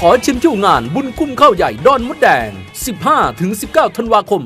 ขอเชิญชูงานบุญคุ้มข้าวใหญ่ดอนมดแดง 15ถึง19 ธันวาคม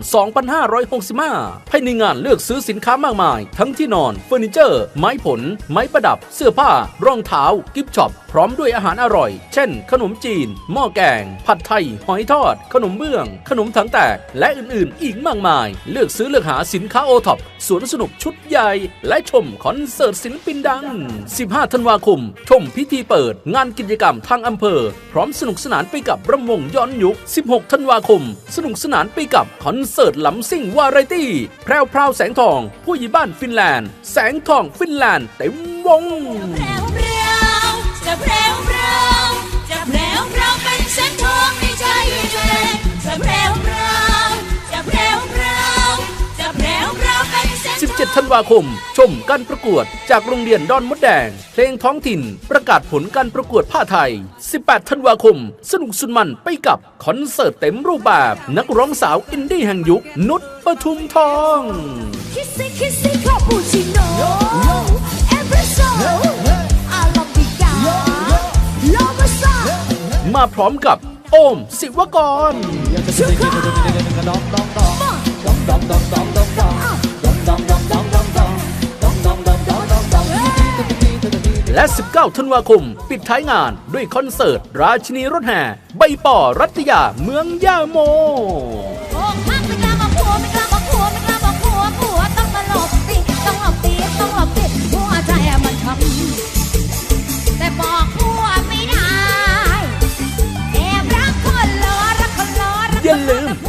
2565 ภายในงานเลือกซื้อสินค้ามากมาย ทั้งที่นอนเฟอร์นิเจอร์ ไม้ผล ไม้ประดับ เสื้อผ้า รองเท้า กิฟต์ช็อป พร้อมด้วยอาหารอร่อย เช่น ขนมจีน หม้อแกง ผัดไทย หอยทอด ขนมเบื้อง ขนมถังแตก และอื่นๆ อีกมากมาย เลือกซื้อเลือกหาสินค้าโอท็อปสวนสนุกชุดใหญ่ และชมคอนเสิร์ตศิลปินดัง 15 ธันวาคม ชมพิธีเปิด งานกิจกรรมทางอำเภอ พร้อมสนุกสนานไปกับรำวงย้อนยุค 16 ธันวาคมสนุกสนานไปกับคอนเสิร์ตหลำซิ่งวาไรตี้ แพรวพราวแสงทอง ผู้ใหญ่บ้านฟินแลนด์ แสงทองฟินแลนด์เต็มวง 17 ธันวาคม ชมการประกวดจากโรงเรียนดอนมดแดง เพลงท้องถิ่น ประกาศผลการประกวดผ้าไทย 18 ธันวาคม สนุกสุดมันไปกับคอนเสิร์ตเต็มรูปแบบ นักร้องสาวอินดี้แห่งยุค นุชปทุมทองคิสซี่คิสซี่คาปูชิโน่เอสเปรสโซ่อาราบิก้าโลมาซ่ามาพร้อมกับโอมศิวกร และ 19 ธันวาคม ปิดท้ายงานด้วยคอนเสิร์ต ราชินีรถแห่ ใบป่อรัตยาเมืองย่าโม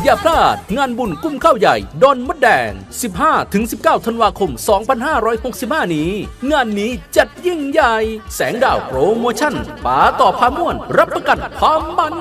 อย่าพลาด งานบุญกุ้มข้าวใหญ่ ดอนมดแดง 15-19 ธันวาคม 2565 นี้ งานนี้จัดยิ่งใหญ่ แสงดาวโปรโมชั่นป๋าต่อพาม่วน รับประกันความมัน